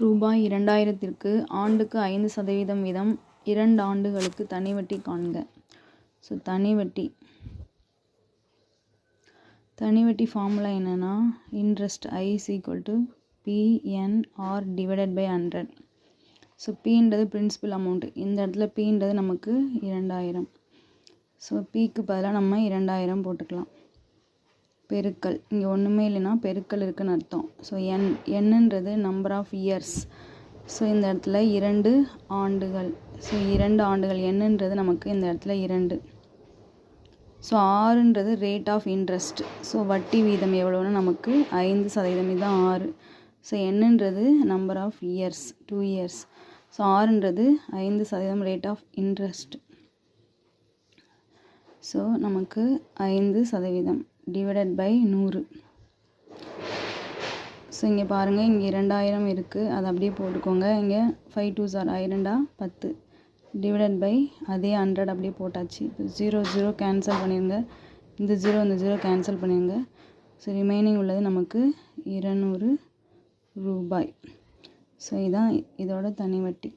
ரூபாய் இரண்டாயிரத்திற்கு ஆண்டுக்கு ஐந்து சதவீதம் வீதம் இரண்டு ஆண்டுகளுக்கு தனி வட்டி காண்க. ஸோ தனி வட்டி. தனி வட்டி ஃபார்முலா என்னென்னா interest I is equal to PNR divided by hundred so பின்றது principal amount இந்த இடத்துல பின்றது நமக்கு இரண்டாயிரம். ஸோ பிக்கு பதிலாக நம்ம இரண்டாயிரம் போட்டுக்கலாம். பெருக்கல் இங்கே ஒன்றுமே இல்லைன்னா பெருக்கல் இருக்குன்னு அர்த்தம். ஸோ என் என்னன்றது நம்பர் ஆஃப் இயர்ஸ் ஸோ இந்த இடத்துல இரண்டு ஆண்டுகள். ஸோ இரண்டு ஆண்டுகள். என்னன்றது நமக்கு இந்த இடத்துல இரண்டு. ஸோ ஆறுன்றது ரேட் ஆஃப் இன்ட்ரெஸ்ட் ஸோ வட்டி வீதம் எவ்வளோன்னு நமக்கு ஐந்து சதவீதம். இதுதான் ஆறு. ஸோ என்னன்றது number of years two years so ஆறுன்றது ஐந்து சதவீதம் ரேட் ஆஃப் இன்ட்ரெஸ்ட் ஸோ நமக்கு ஐந்து சதவீதம். டிவைடட் பை நூறு. ஸோ இங்கே பாருங்கள் இங்கே ரெண்டாயிரம் இருக்குது அதை அப்படியே போட்டுக்கோங்க. இங்கே ஃபைவ் டூ சார் ஐரெண்டா பத்து. டிவைடட் பை அதே ஹண்ட்ரட் அப்படியே போட்டாச்சு. இப்போ ஜீரோ ஜீரோ கேன்சல் பண்ணிடுங்க இந்த ஜீரோ இந்த ஜீரோ கேன்சல் பண்ணிடுங்க ஸோ ரிமைனிங் உள்ளது நமக்கு இருநூறு ரூபாய். ஸோ இதுதான் இதோட தனி வட்டி.